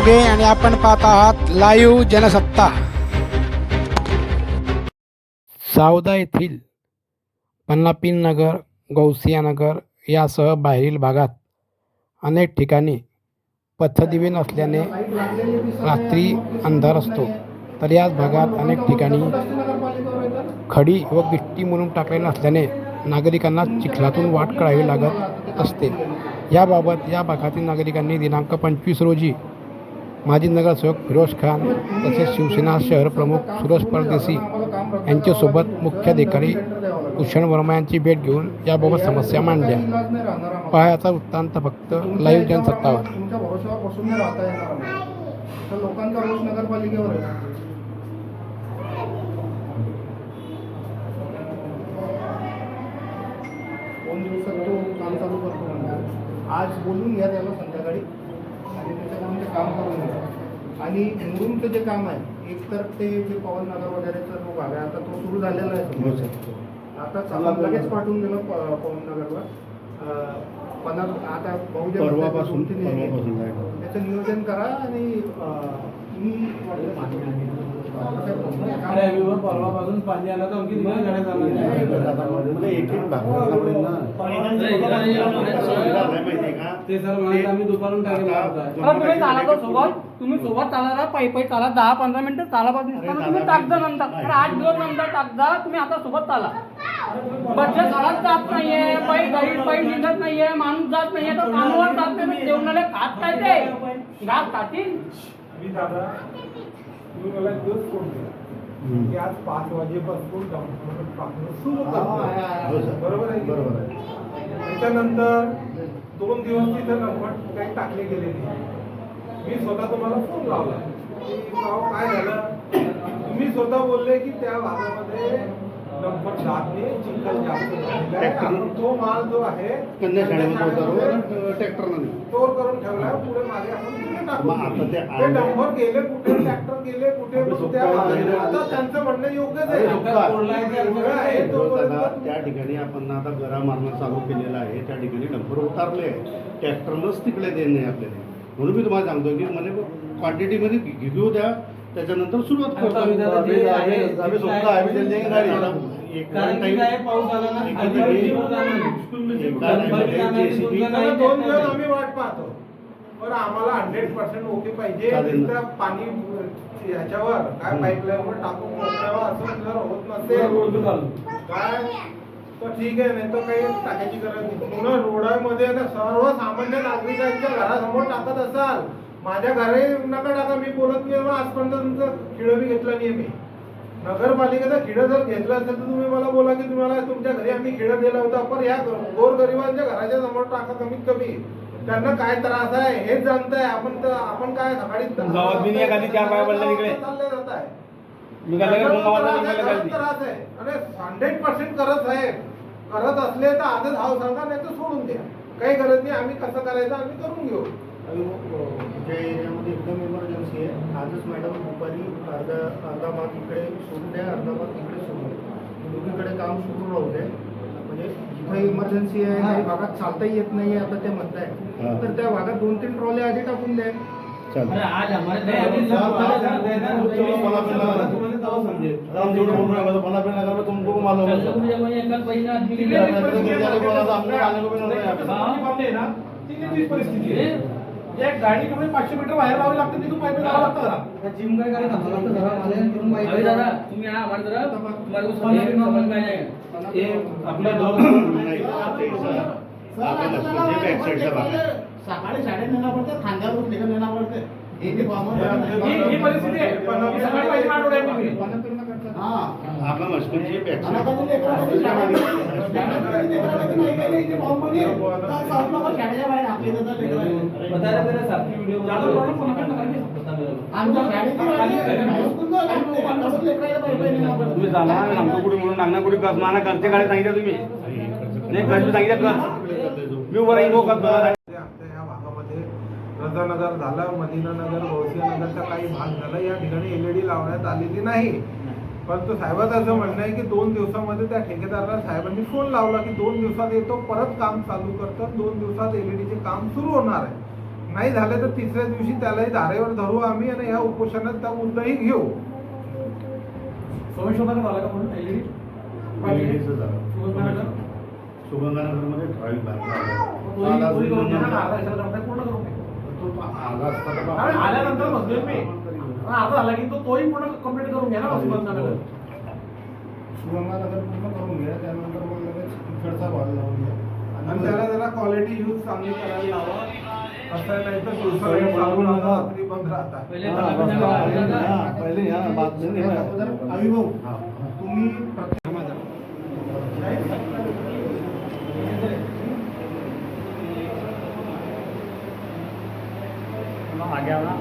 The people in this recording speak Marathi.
मोगे आणि आपण पाहत आहात लाईव्ह जनसत्ता. सावदा येथील पन्नापिन नगर गौसिया नगर यासह बाहेरील भागात अनेक ठिकाणी पथदिवे नसल्याने रात्री अंधार असतो. तर याच भागात अनेक ठिकाणी खडी व गिट्टी म्हणून टाकले नसल्याने नागरिकांना चिखलातून वाट कळावी लागत असते. याबाबत या भागातील नागरिकांनी दिनांक पंचवीस रोजी माजी नगरसेवक फिरोज खान तसेच शिवसेना शहर प्रमुख सुरज परदेशी यांच्यासोबत मुख्याधिकारी भूषण वर्मा यांची भेट घेऊन याबाबत समस्या मांडल्या. पहायचा वृत्तांत फक्त लाईव्ह जनसत्तावर. लोकांचा रोष नगरपालिकेवर दोन दिवसात तो काम चालू करतो आज बोलून घ्या त्याला संध्याकाळी. आणि त्याच्याकडून ते काम करून घ्या आणि मुरुमचं जे काम आहे एक तर ते जे पवन नगर वगैरेचा जो भाग आहे आता तो सुरू झालेला आहे. आता आपण लगेच पाठवून दिलं प- पवन नगरला अं, पन्नास आता बहुजन. त्याचं नियोजन करा आणि मी परवापासून पाणी आलं तर गाड्या चालणार? ते सर म्हणाले आम्ही दुपारून तुम्ही चाला तर सोबत. तुम्ही सोबत चाला पायी पायी चाला. दहा पंधरा मिनिटं चाला पाच तुम्ही टाकता नंतर. आठ दिवस नंतर टाकता तुम्ही आता सोबत चाला. बच्चे शाळात जात नाहीये. पायी गाडी पायी निघत नाहीये. माणूस जात नाहीये. तर कामावर जात नाही. जेवणाला खात काय ते? घात खातील? तुम्ही मला दिवस फोन केला की आज पाच वाजेपासून डॉक्टर टाकणं सुरू करतो. बरोबर आहे बरोबर? आहे. त्याच्यानंतर दोन दिवस तिथे नंबर काही टाकले गेले नाही. मी स्वतः तुम्हाला फोन लावला. काय झालं? तुम्ही स्वतः बोलले की त्या भागामध्ये नंबर नाही चिखल जास्त तो माल जो आहे नाही. स्टोर करून ठेवला. पुढे मागे आपण मग आता ते ते डंपर गेले कुठे ट्रॅक्टर गेले कुठे मग त्या. आता त्यांचं म्हणणं योग्यच अरे आहे. त्या ठिकाणी आपण आता गरा मारणं चालू केलेलं आहे. त्या ठिकाणी डंपर उतारले आहे ट्रॅक्टरनंच तिकडे देणे आपल्याला. म्हणून मी तुम्हाला सांगतो की मला क्वांटिटीमध्ये घेऊ द्या. त्याच्यानंतर सुरुवात आता करतो. आम्ही दादा जे आहे, आम्ही स्वतः आम्ही त्यांच्या गाडी आता एक कारण की काय पाऊस आला ना. एका खाली ठिकाणी- वरती वर जाणार. एका डंपर जाणार, JCB दुसरं त्याला काही दोन नाही. दिवस आम्ही वाट पाहतो. पण आम्हाला हंड्रेड पर्सेंट ओके पाहिजे. चालेल ना. नुसतं पाणी ह्याच्यावर काय हम्म. पाईपलाईनवर टाकून मोकळावं असं जर होत नसेल. काय? तर ठीक आहे नाही तर काही टाकायची गरज नाही. पुन्हा रोडामध्ये ना सर्वसामान्य नागरिकांच्या घरासमोर टाकत असाल माझ्या घरी नका टाका मी बोलत नाही. मग आजपर्यंत तुमचं खिळं बी घेतलं नाही मी. नगरपालिकेचा खिळं जर घेतलं असेल तर तुम्ही मला बोला की तुम्हाला तुमच्या घरी आम्ही खिळं दिलं होतं. पण या गोरगरिबांच्या घराच्या समोर टाका कमीत कमी. त्यांना काय त्रास आहे हेच जाणताय आपण तर आपण काय सकाळी गावात एखादी चार पाय पडल्या तिकडे. चालले जात आहे मी काय लगेच त्यांना गावाला त्रास आहे, निघायला खरंच पाहिजे. त्रास आहे. आणि हंड्रेड पर्सेंट करत आहे. करत असले तर आजच हाव सांगा नाही तर सोडून द्या. काही गरज नाही आम्ही कसं करायचं आम्ही करून घेऊ. आमच्या एरियामध्ये एकदम इमर्जन्सी आहे. आजच मॅडम दुपारी अर्धा अर्धा भाग इकडे सोडून द्या अर्धा भाग इकडे सोडून द्या. दोन्हीकडे काम सुरू राहू द्या. म्हणजे जिथे इमर्जन्सी आहे काही भागात चालताही येत नाही आता ते हा. म्हणताय तर त्या भागात दोन तीन ट्रॉले आधी टाकून द्या हैं है गाडी कमी पाचशे मीटर बाहेर लावावी लागते तिथून पाईप लागतं जिम काय करायचं आपल्याला तर जरा हे आपल्या दोन है, म्हणजे. सकाळी शाळेत नेणार पडते खांद्यावर लेकर नेणार पडते ही ही तुम्ही तुम्ही जाणार नामको कुठे म्हणून नागना कुठे कर मला घरचे गाडी सांगितलं तुम्ही. नाही घरचे सांगितलं कर. मी उभं राहील हो या भागामध्ये रजानगर झालं मदिनानगर नगरचा काही भाग झाला. या ठिकाणी एलईडी लावण्यात आलेली नाही. परंतु साहेबाचं असं म्हणणं आहे की दोन दिवसामध्ये त्या ठेकेदाराला साहेबांनी फोन लावला की दोन दिवसात येतो परत काम चालू करतात दोन दिवसात एलईडीचे काम सुरू होणार आहे. नाही झालं तर तिसऱ्या दिवशी त्यालाही धारेवर धरू आम्ही आणि या उपोषणात त्या मुद्दाही घेऊ. संशोधन झालं. का म्हणून एलईडी सुगंधानगरमध्ये ठराविक ही आल्यानंतर म्हणतोय मी. हा, अर्धा झाला की तो तोही पूर्ण कंप्लीट करून घ्या ना सुगंधानगर सुगंधानगर पूर्ण करून घ्या त्यानंतर मग लगेच इकडचा भाग लावून घ्या. आणि त्याला जरा क्वालिटी यूज चांगली करायला लावा असायला इथं चालू राहतात. पहिले या बातमी अभिभाऊ तुम्ही आगे आना